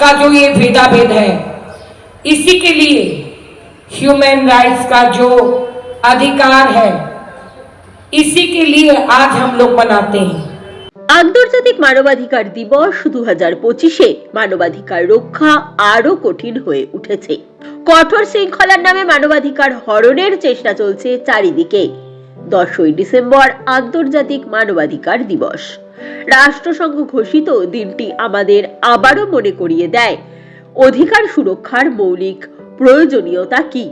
का जो ये भेदाभेद है इसी के लिए ह्यूमन राइट्स का जो अधिकार है इसी के लिए आज हम लोग मनाते हैं আন্তর্জাতিক মানবাধিকার দিবস দু হাজার পঁচিশে মানবাধিকার রক্ষা আরো কঠিন হয়ে উঠেছে কঠোর শৃঙ্খলার নামে মানবাধিকার হরণের চেষ্টা চলছে চারিদিকে দশই ডিসেম্বর আন্তর্জাতিক মানবাধিকার দিবস রাষ্ট্রসংঘ ঘোষিত দিনটি আমাদের আবারও মনে করিয়ে দেয়, অধিকার সুরক্ষার মৌলিক প্রয়োজনীয়তা কি?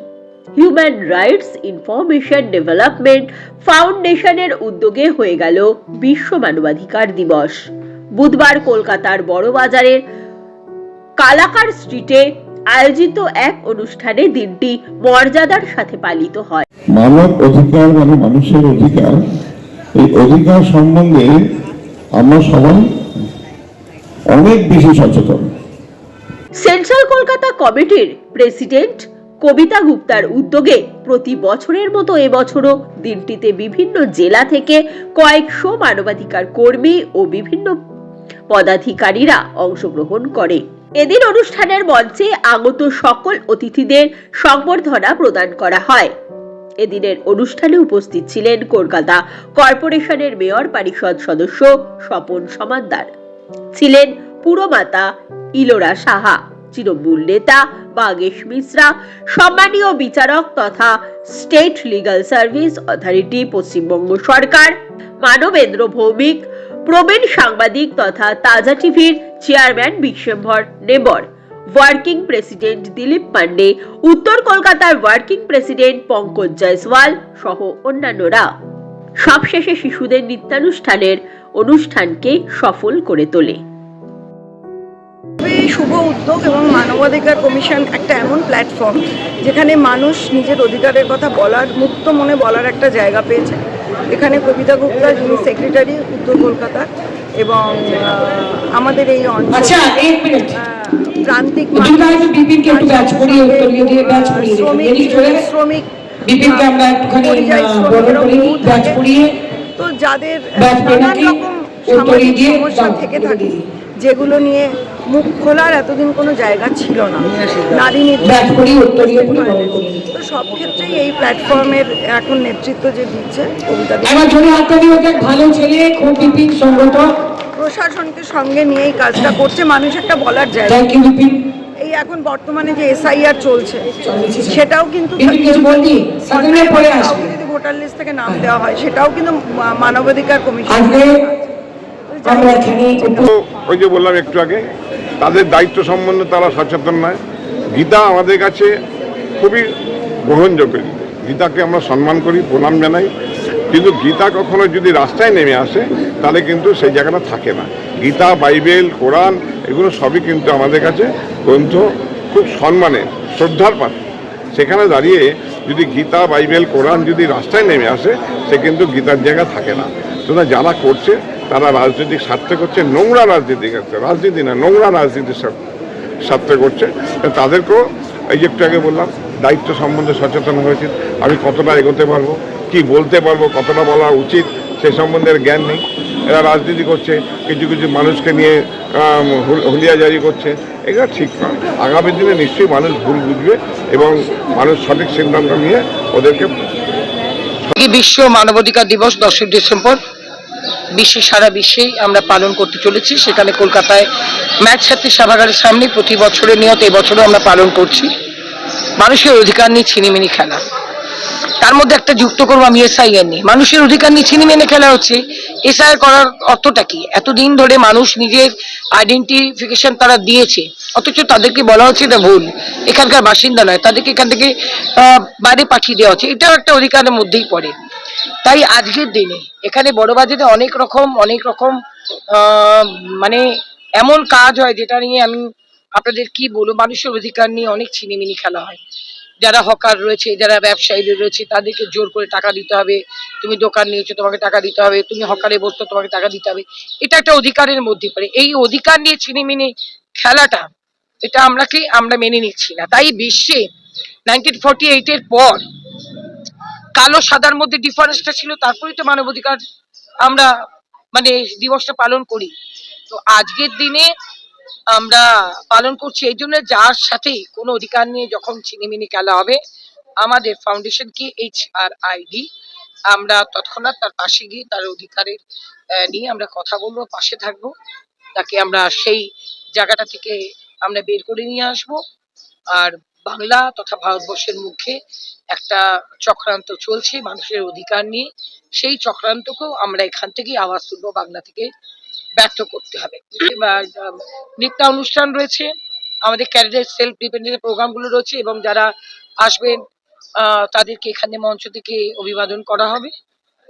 হিউম্যান রাইটস ইনফরমেশন ডেভেলপমেন্ট ফাউন্ডেশনের উদ্যোগে হয়ে গেল বিশ্ব মানবাধিকার দিবস। বুধবার কলকাতার বড় বাজারের কালাকার স্ট্রিটে আয়োজিত এক অনুষ্ঠানে দিনটি মর্যাদার সাথে পালিত হয়। মানব অধিকার মানে মানুষের অধিকার। এই অধিকার সম্বন্ধে আমরা সবাই অনেক বেশি সচেতন। সেন্ট্রাল কলকাতা কমিটির প্রেসিডেন্ট কবিতা গুপ্তার উদ্যোগে প্রতি বছরের মতো এবছরও দিনটিতে বিভিন্ন জেলা থেকে কয়েকশো মানবাধিকার কর্মী ও বিভিন্ন পদাধিকারীরা অংশগ্রহণ করে। এদিন অনুষ্ঠানের মঞ্চে আগত সকল অতিথিদের সংবর্ধনা প্রদান করা হয়। এদিনের অনুষ্ঠানে উপস্থিত ছিলেন কলকাতা কর্পোরেশনের মেয়র পরিষদ সদস্য স্বপন সমাদ্দার ছিলেন পুরমাতা ইলোরা সাহা, তৃণমূল নেতা বাগেশ মিশ্রা, সম্মানীয় বিচারক তথা state legal service authority, Paschimbanga সরকার, মানবেন্দ্র ভৌমিক, প্রবীণ সাংবাদিক তথা তাজা টিভির চেয়ারম্যান বিশ্বম্ভর নেবর। ওয়ার্কিং প্রেসিডেন্ট দিলীপ পান্ডে উত্তর কলকাতার ওয়ার্কিং প্রেসিডেন্ট পঙ্কজ জয়সওয়াল সহ অন্যান্যরা। সবশেষে শিশুদের নৃত্যানুষ্ঠানের অনুষ্ঠানকে সফল করে তোলে। শুভ উদ্যোগ এবং মানবাধিকার কমিশন একটা এমন প্ল্যাটফর্ম যেখানে মানুষ নিজের অধিকারের কথা বলার, মুক্ত মনে বলার একটা জায়গা পেয়েছে। এখানে কবিতা গুপ্তা, যিনি সেক্রেটারি উত্তর কলকাতার এবং আমাদের এই অঞ্চল প্রান্তিক শ্রমিক তো যাদের নানান রকম সামাজিক সমস্যা থেকে থাকে যেগুলো নিয়ে মুখ খোলার এতদিন কোনো জায়গা ছিল না। নারী তো সব ক্ষেত্রেই এই প্ল্যাটফর্মের এখন নেতৃত্ব যে দিচ্ছে কবিতা ভালো ছেলে খুব সংগঠন প্রশাসনকে সঙ্গে নিয়ে এই কাজটা করছে মানুষ একটা বলার জায়গা। এই এখন বর্তমানে যে এসআইআর চলছে সেটাও কিন্তু যদি ভোটার লিস্ট থেকে নাম দেওয়া হয় সেটাও কিন্তু মা- মানবাধিকার কমিশন ওই যে বললাম একটু আগে তাদের দায়িত্ব সম্বন্ধে তারা সচেতন নয়। গীতা আমাদের কাছে খুবই গ্রহণযোগ্য। গীতাকে আমরা সম্মান করি প্রণাম জানাই। কিন্তু গীতা কখনো যদি রাস্তায় নেমে আসে তাহলে কিন্তু সেই জায়গাটা থাকে না। গীতা, বাইবেল, কোরআন, এগুলো সবই কিন্তু আমাদের কাছে গ্রন্থ খুব সম্মানের, শ্রদ্ধার পাত্র সেখানে দাঁড়িয়ে যদি গীতা, বাইবেল, কোরআন যদি রাস্তায় নেমে আসে, সে কিন্তু গীতার জায়গা থাকে না। সুতরাং যারা করছে, তারা রাজনৈতিক স্বার্থে করছে, নোংরা রাজনীতি করছে। রাজনীতি না, নোংরা রাজনীতির স্বার্থ- করছে। তাদেরকেও এই যে একটু আগে বললাম, দায়িত্ব সম্বন্ধে সচেতন হয়েছে। আমি কতটা এগোতে পারব, কি বলতে পারব, কতটা বলা উচিত সে সম্বন্ধে জ্ঞান নেই। এরা রাজনীতি করছে, কিছু কিছু মানুষকে নিয়ে হুলিয়া জারি করছে। এগুলো ঠিক নয়। আগামী দিনে নিশ্চয়ই মানুষ ভুল বুঝবে এবং মানুষ সঠিক সিদ্ধান্ত নিয়ে ওদেরকে বিশ্ব মানবাধিকার দিবস, দশই ডিসেম্বর। বিশ্বে, সারা বিশ্বেই আমরা পালন করতে চলেছি। সেখানে কলকাতায় ম্যাচ ছাত্রী সভাগারের সামনে প্রতি বছরের নিয়ত এবছরও আমরা পালন করছি। মানুষের অধিকার নিয়ে ছিনিমিনি খেলা। তার মধ্যে একটা যুক্ত করব আমি এসআইআর নিয়ে। মানুষের অধিকার নিয়ে ছিনিমিনি খেলা হচ্ছে। এসআইআর করার অর্থটা কি? এতদিন ধরে মানুষ নিজের আইডেন্টিফিকেশন তারা দিয়েছে। অথচ তাদেরকে বলা হচ্ছে এটা ভুল। এখানকার বাসিন্দা নয়, তাদেরকে এখান থেকে বাইরে পাঠিয়ে দেওয়া হচ্ছে। এটাও একটা অধিকারের মধ্যেই পড়ে। তাই আজকের দিনে এখানে বড়বাজারে অনেক রকম অনেক রকম মানে এমন কাজ হয় যেটা নিয়ে আমি আপনাদের কি বলব? মানুষের অধিকার নিয়ে অনেক ছিনিমিনি খেলা হয়। যারা হকার রয়েছে, যারা ব্যবসায়ী রয়েছে, তাদেরকে জোর করে টাকা দিতে হবে। তুমি দোকান নিয়েছো, তোমাকে টাকা দিতে হবে। তুমি হকারে বসতো তোমাকে টাকা দিতে হবে। এটা একটা অধিকারের মধ্যে পড়ে। এই অধিকার নিয়ে ছিনিমিনি খেলাটা, এটা আমরা কি আমরা মেনে নিচ্ছি না। তাই বিশ্বে নাইনটিন ফর্টি এইটের পর কালো সাদার মধ্যে ডিফারেন্সটা ছিল, তারপরেই তো মানবাধিকার আমরা মানে দিবসটা পালন করি। তো আজকের দিনে আমরা পালন করছি। এই জন্য যার সাথে কোনো অধিকার নিয়ে যখন ছিনিমিনি খেলা হবে, আমাদের ফাউন্ডেশন কি এইচ আর আইডি আমরা তৎক্ষণাৎ তার পাশে গিয়ে তার অধিকারের নিয়ে আমরা কথা বলব, পাশে থাকব। তাকে আমরা সেই জায়গাটা থেকে আমরা বের করে নিয়ে আসব। আর বাংলা তথা ভারতবর্ষের মুখে একটা চক্রান্ত চলছে মানুষের অধিকার নিয়ে। সেই চক্রান্তকেও আমরা এখান থেকেই আওয়াজ তুলবো বাংলা থেকে। ব্যর্থ করতে হবে। নৃত্য অনুষ্ঠান রয়েছে আমাদের ক্যারিয়ার সেলফ ডিপেন্ডেন্ট প্রোগ্রামগুলো রয়েছে এবং যারা আসবেন আহ, তাদেরকে এখানে মঞ্চ থেকে অভিবাদন করা হবে।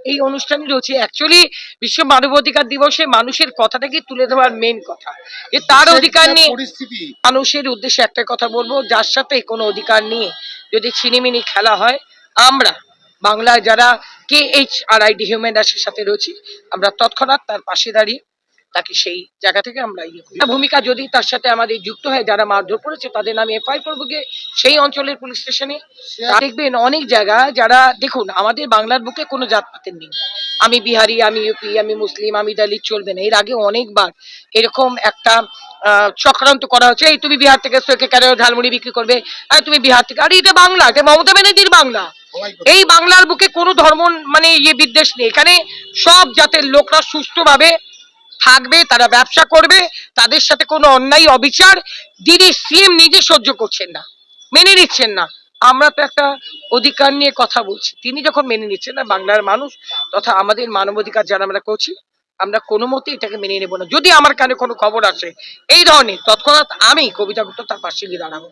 এই অনুষ্ঠানই রয়েছে। অ্যাকচুয়ালি বিশ্ব মানবাধিকার দিবসে মানুষের কথাটাকে তুলে ধরার মেন কথা। যে তার অধিকার নিয়ে পরিস্থিতি। মানুষের উদ্দেশ্যে একটা কথা বলব যার সাথে কোনো অধিকার নিয়ে যদি ছিনিমিনি খেলা হয় আমরা বাংলায় যারা K H R I D human রাইটসের সাথে রয়েছি আমরা তৎক্ষণাৎ তার পাশে দাঁড়িয়ে তাকে সেই জায়গা থেকে আমরা ইয়ে করি। ভূমিকা যদি তার সাথে আমাদের যুক্ত হয় যারা মারধর করেছে তাদের নামে এফআইআর করব গিয়ে সেই অঞ্চলের পুলিশ স্টেশনে। দেখবেন অনেক জায়গা যারা দেখুন আমাদের বাংলার বুকে কোনো জাতপাতের নেই। আমি বিহারি আমি ইউপি আমি মুসলিম আমি দলিত চলবে না। এর আগে অনেকবার এরকম একটা আহ, চক্রান্ত করা হচ্ছে এই তুমি বিহার থেকে এসছো, কেন ঝালমুড়ি বিক্রি করবে? আরে তুমি বিহার থেকে আরে এটা বাংলা এটা মমতা ব্যানার্জির বাংলা। এই বাংলার বুকে কোনো ধর্ম মানে ইয়ে বিদ্বেষ নেই। এখানে সব জাতের লোকরা সুস্থভাবে থাকবে, তারা ব্যবসা করবে, তাদের সাথে কোনো অন্যায়, অবিচার, দিদি সিএম নিজে সহ্য করছেন না, মেনে নিচ্ছেন না। আমরা তো একটা অধিকার নিয়ে কথা বলছি। তিনি যখন মেনে নিচ্ছেন না, বাংলার মানুষ তথা আমাদের মানবাধিকার যারা আমরা করছি, আমরা কোনো মতে এটাকে মেনে নেব না। যদি আমার কানে কোনো খবর আসে, এই ধরনের তৎক্ষণাৎ আমি কবিতা গুপ্ত তার পাশে গিয়ে দাঁড়াবো।